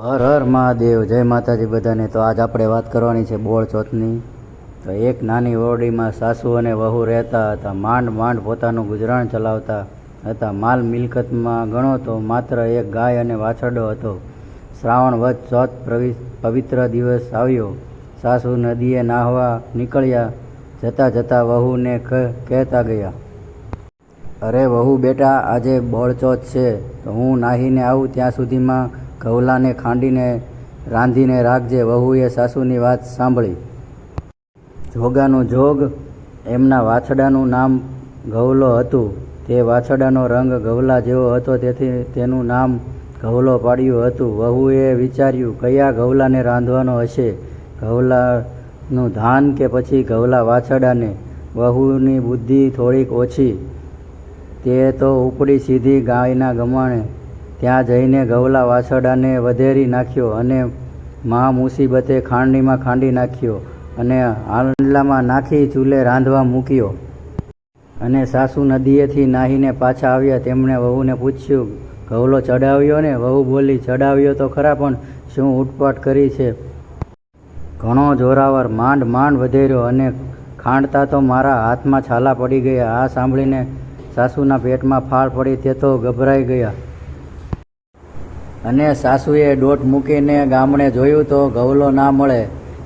હર હર મહાદેવ, જય માતાજી બધાને. તો આજ આપણે વાત કરવાની છે બોળ ચોથની. તો એક નાની ઓરડીમાં સાસુ અને વહુ રહેતા હતા, માંડ માંડ પોતાનું ગુજરાન ચલાવતા હતા. માલ મિલકતમાં ગણો તો માત્ર એક ગાય અને વાછરડો હતો. શ્રાવણ વધ ચોથ પવિત્ર દિવસ આવ્યો. સાસુ નદીએ નાહવા નીકળ્યા, જતાં જતાં વહુને કહેતા ગયા, અરે વહુ બેટા, આજે બોળચોથ છે. તો હું નાહીને આવું ત્યાં સુધીમાં ઘઉલાને ખાંડીને રાંધીને રાખજે, વહુએ સાસુની વાત સાંભળી. જોગાનું જોગ એમના વાછડાનું નામ ઘવલો હતું. તે વાછડાનો રંગ ઘવલા જેવો હતો, તેથી તેનું નામ ઘવલો પાડ્યું હતું. વહુએ વિચાર્યું, કયા ઘવલાને રાંધવાનો હશે? ઘવલાનું ધાન કે પછી ઘવલા વાછડાને? વહુની બુદ્ધિ થોડીક ઓછી. તે તો ઉપડી સીધી ગાયના ગમાણે ત્યાં જઈને ગવલા વાછરડાને વધેરી નાખ્યો અને મહા મુસીબતે ખાંડીમાં ખાંડી નાખ્યો અને હાંડલામાં નાખી ચૂલે રાંધવા મૂક્યો. અને સાસુ નદીએથી નાહીને પાછા આવ્યા. તેમણે વહુને પૂછ્યું ઘવલો ચડાવ્યો ને? વહુ બોલી, ચડાવ્યો તો ખરા, પણ શું ઉટપાટ કરી છે? ઘણો જોરાવર, માંડ માંડ વધેર્યો અને ખાંડતા તો મારા હાથમાં છાલા પડી ગયા. આ સાંભળીને સાસુના પેટમાં ફાળ પડી તે તો ગભરાઈ ગયા. અને સાસુએ દોટ મૂકીને ગામડે જોયું તો ગવલો ના મળે.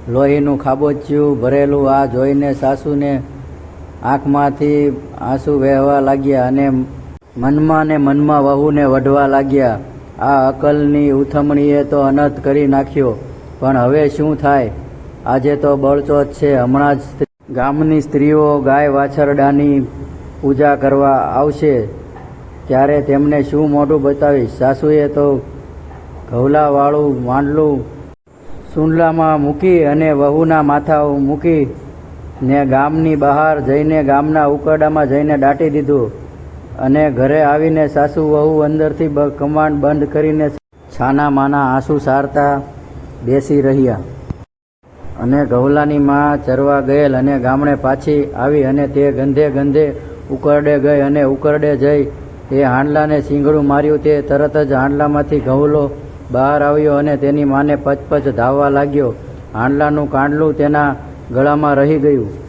લોહીનું ખાબોચિયું ભરેલું આ જોઈને સાસુને આંખમાંથી આંસુ વહેવા લાગ્યા અને મનમાં ને મનમાં વહુને વઢવા લાગ્યા. આ અકલની ઉથમણીએ તો અનર્થ કરી નાખ્યો, પણ હવે શું થાય? આજે તો બળચોથ છે, હમણાં જ ગામની સ્ત્રીઓ ગાય વાછરડાની પૂજા કરવા આવશે. ત્યારે તેમને શું મોઢું બતાવીશ? સાસુએ તો ઘઉલાવાળું માંડલું સુંડલામાં મૂકી અને વહુના માથા મૂકી ને ગામની બહાર જઈને ગામના ઉકરડામાં જઈને દાટી દીધું અને ઘરે આવીને સાસુ વહુ અંદરથી કમાન્ડ બંધ કરીને છાના માના આંસુ સારતા બેસી રહ્યા. અને ઘઉલાની માં ચરવા ગયેલ અને ગામડે પાછી આવી અને તે ગંધે ગંધે ઉકરડે ગઈ અને ઉકરડે જઈ તે હાંડલાને સિંગડું માર્યું તે તરત જ હાંડલામાંથી ઘઉલો બહાર આવ્યો અને તેની માને પચપચ ધાવવા લાગ્યો. હાંડલાનું કાંડલું તેના ગળામાં રહી ગયું.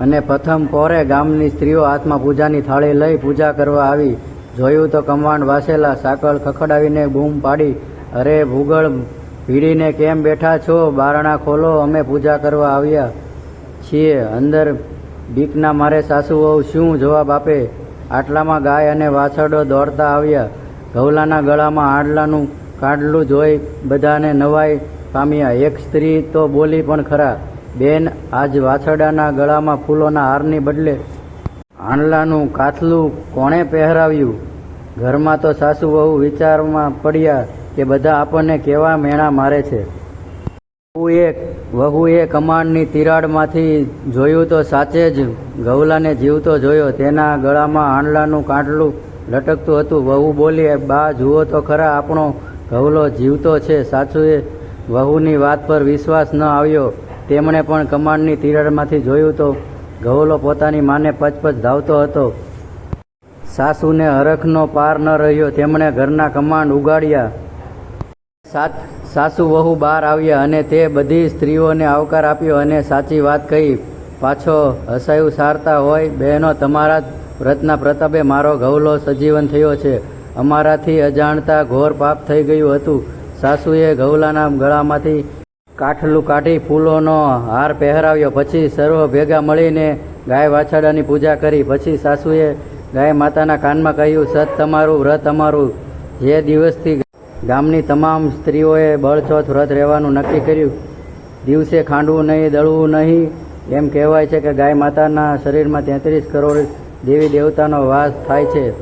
અને પ્રથમ પોરે ગામની સ્ત્રીઓ હાથમાં પૂજાની થાળી લઈ પૂજા કરવા આવી. જોયું તો કમાન્ડ વાસેલા સાકળ ખખડાવીને બૂમ પાડી, અરે ભૂગળ, ભીડીને કેમ બેઠા છો? બારણા ખોલો, અમે પૂજા કરવા આવ્યા છીએ. અંદર બીકના મારે સાસુ વહુ શું જવાબ આપે? આટલામાં ગાય અને વાછરડો દોડતા આવ્યા. ઘઉલાના ગળામાં આડલાનું કાડલું જોઈ બધાને નવાઈ પામ્યા. એક સ્ત્રી તો બોલી પણ ખરા, બેન, આજ વાછરડાના ગળામાં ફૂલોના હારની બદલે હાંડલાનું કાથલું કોણે પહેરાવ્યું? ઘરમાં તો સાસુ વહુ વિચારમાં પડ્યા કે બધા આપણને કેવા મેણા મારે છે. વહુએ વહુએ કમાણની તિરાડમાંથી જોયું તો સાચે જ ગૌલાને જીવતો જોયો. તેના ગળામાં હાંડલાનું કાંટલું લટકતું હતું. વહુ બોલી બા, જુઓ તો ખરા, આપણો ઘવલો જીવતો છે. સાસુએ વહુની વાત પર વિશ્વાસ ન આવ્યો. તેમણે પણ કમાન્ડની તિરાડમાંથી જોયું તો ઘવલો પોતાની માને પચપચ ધાવતો હતો. સાસુને હરખનો પાર ન રહ્યો. તેમણે ઘરના કમાન્ડ ઉગાડ્યા. સાસુ વહુ બહાર આવ્યા અને તે બધી સ્ત્રીઓને આવકાર આપ્યો અને સાચી વાત કહી, પાછો હસાયું, સારતા હોય, બહેનો તમારા જ વ્રતના પ્રતાપે મારો ઘવલો સજીવન થયો છે. અમારાથી અજાણતા ઘોર પાપ થઈ ગયું હતું. સાસુએ ઘવલાના ગળામાંથી કાઠલું કાઢી ફૂલોનો હાર પહેરાવ્યો. પછી સર્વ ભેગા મળીને ગાય વાછરડાની પૂજા કરી. પછી સાસુએ ગાય માતાના કાનમાં કહ્યું, સત તમારું, વ્રત અમારું. જે દિવસથી ગામની તમામ સ્ત્રીઓએ બળચોથ વ્રત રહેવાનું નક્કી કર્યું. દિવસે ખાંડવું નહીં, દળવું નહીં. એમ કહેવાય છે કે ગાય માતાના શરીરમાં તેત્રીસ કરોડ દેવી દેવતાનો વાસ થાય છે.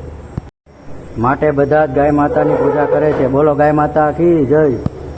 માટે બધા જ ગાય માતાની પૂજા કરે છે. બોલો, ગાય માતા કી જય?